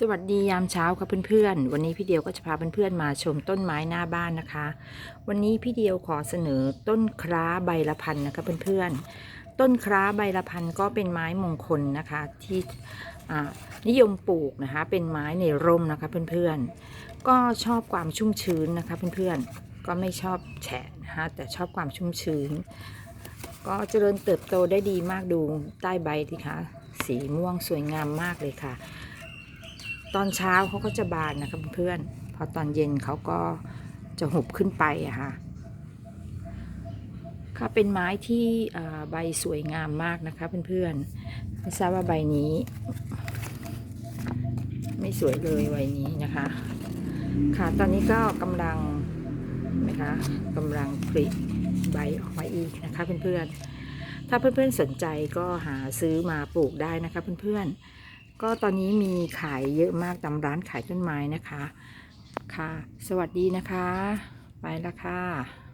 สวัสดียามเช้าครับเพื่อนๆ วันนี้พี่เดียวก็จะพาเพื่อนๆมาชมต้นไม้หน้าบ้านนะคะ วันนี้พี่เดียวขอเสนอต้นคร้าใบละพันนะคะเพื่อนๆ ต้นคร้าใบละพันก็เป็นไม้มงคลนะคะที่นิยมปลูกนะคะเป็นไม้ในร่มนะคะเพื่อนๆ ก็ชอบความชุ่มชื้นนะคะเพื่อนๆ ก็ไม่ชอบแฉะนะคะแต่ชอบความชุ่มชื้น ก็เจริญเติบโตได้ดีมากดูใต้ใบสิคะสีม่วงสวยงามมากเลยค่ะ ตอนเช้าเขาก็จะบานนะคะเพื่อนพอตอนเย็นเขาก็จะหุบขึ้นไปอะค่ะค่ะเป็นไม้ที่ใบสวยงามมากนะคะเพื่อนๆไม่ทราบว่าใบนี้ ไม่สวยเลยใบนี้นะคะ ค่ะตอนนี้ก็กำลังนะคะกำลังผลิใบออกมาอีกนะคะเพื่อนๆถ้าเพื่อนๆสนใจก็หาซื้อมาปลูกได้นะคะเพื่อนๆ ก็ตอนนี้มีขายเยอะมากตามร้านขายต้นไม้นะคะ ค่ะ สวัสดีนะคะ ไปละค่ะ